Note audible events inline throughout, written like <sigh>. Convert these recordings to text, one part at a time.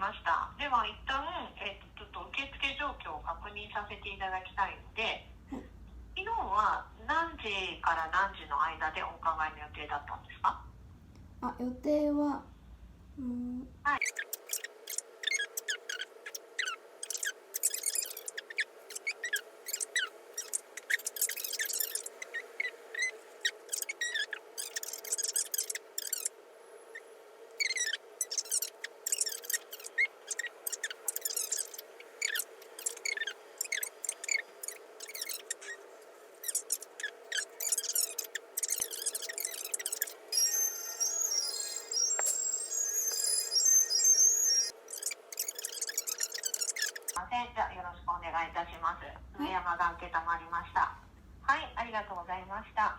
ました。では一旦、えっとちょっと受付状況を確認させていただきたいので、昨日は何時から何時の間でお伺いの予定だったんですか？あ予定はうんました。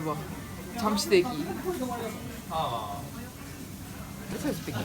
뭐, 잠시 대기. 잠시 대기.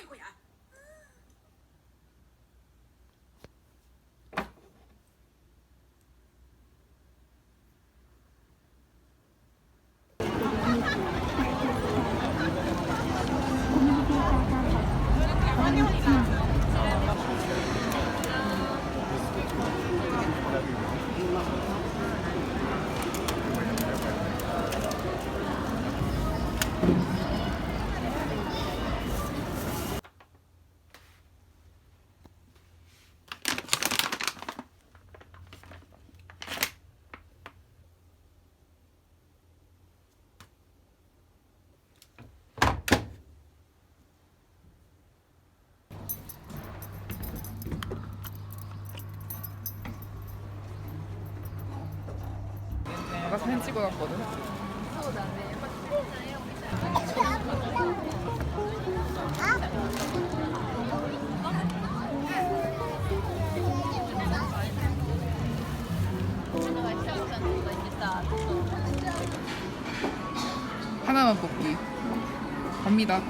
退会啊。 사진 찍어놨거든. 하나만 뽑기. 갑니다.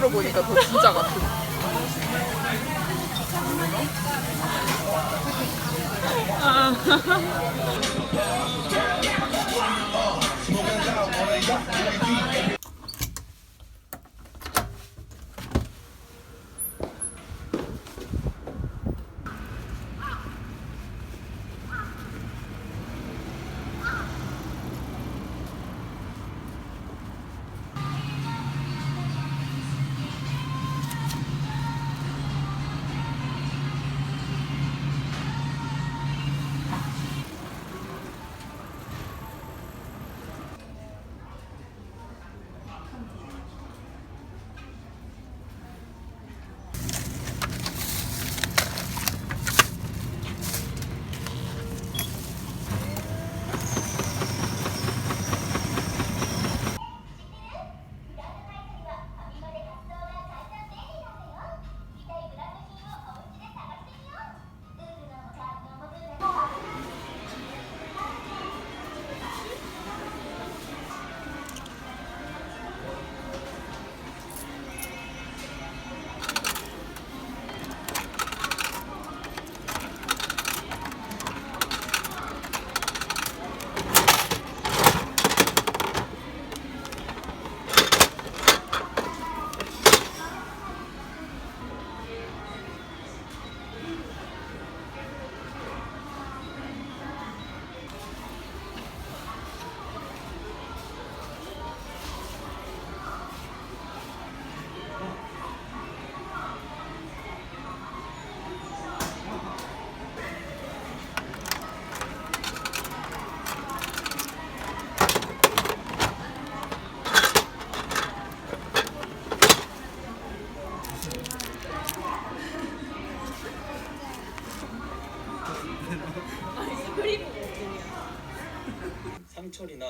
실제로 보니까 더 진짜 같아. 아. <laughs>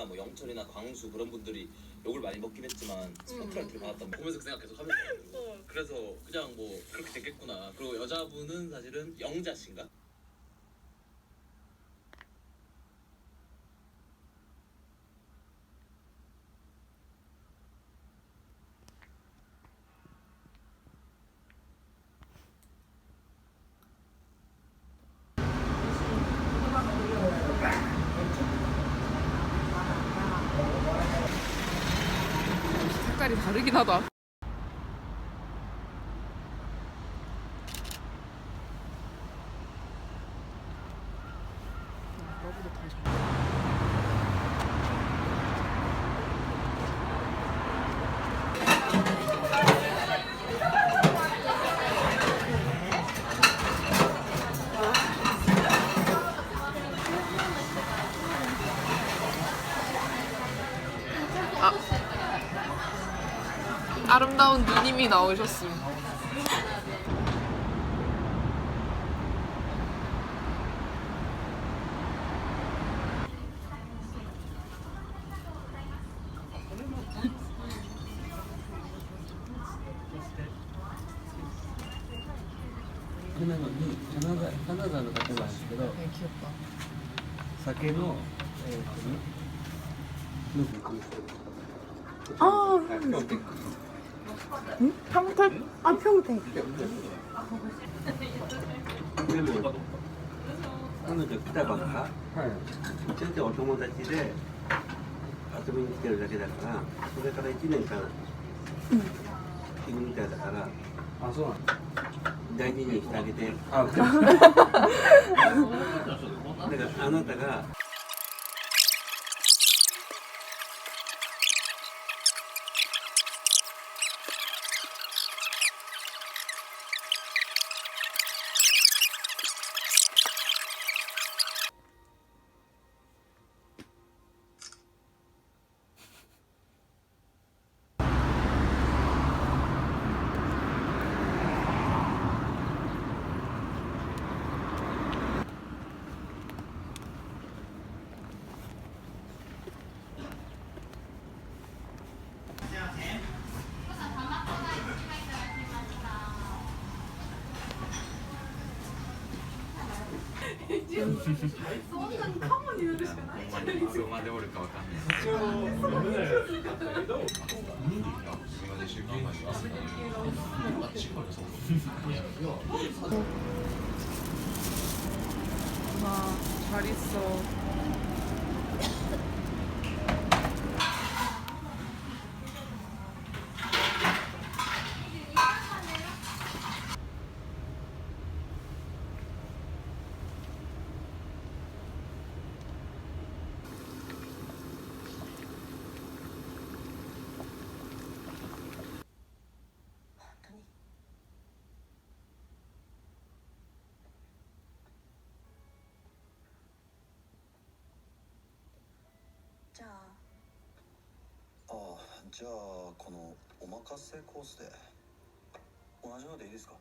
뭐 영철이나 광수 그런 분들이 욕을 많이 먹긴 했지만 스포트라이트를 받았던 거 보면서 그 생각 계속 하면서 어. 그래서 그냥 뭐 그렇게 됐겠구나 그리고 여자분은 사실은 영자 씨인가? 색깔이 다르긴 하다. 더 잘. 아름다운 누님이 나오셨음.金 彼女来たばっかはい。ちょっとお友達で遊びに来てるだけだからそれから1年間いるみたいだからあそうなん大事にしてあげて。あ <laughs> <laughs> だからあなたがんなにカモになるしい。までおるかわかんない。そう。じゃあこのお任せコースで同じのでいいですか？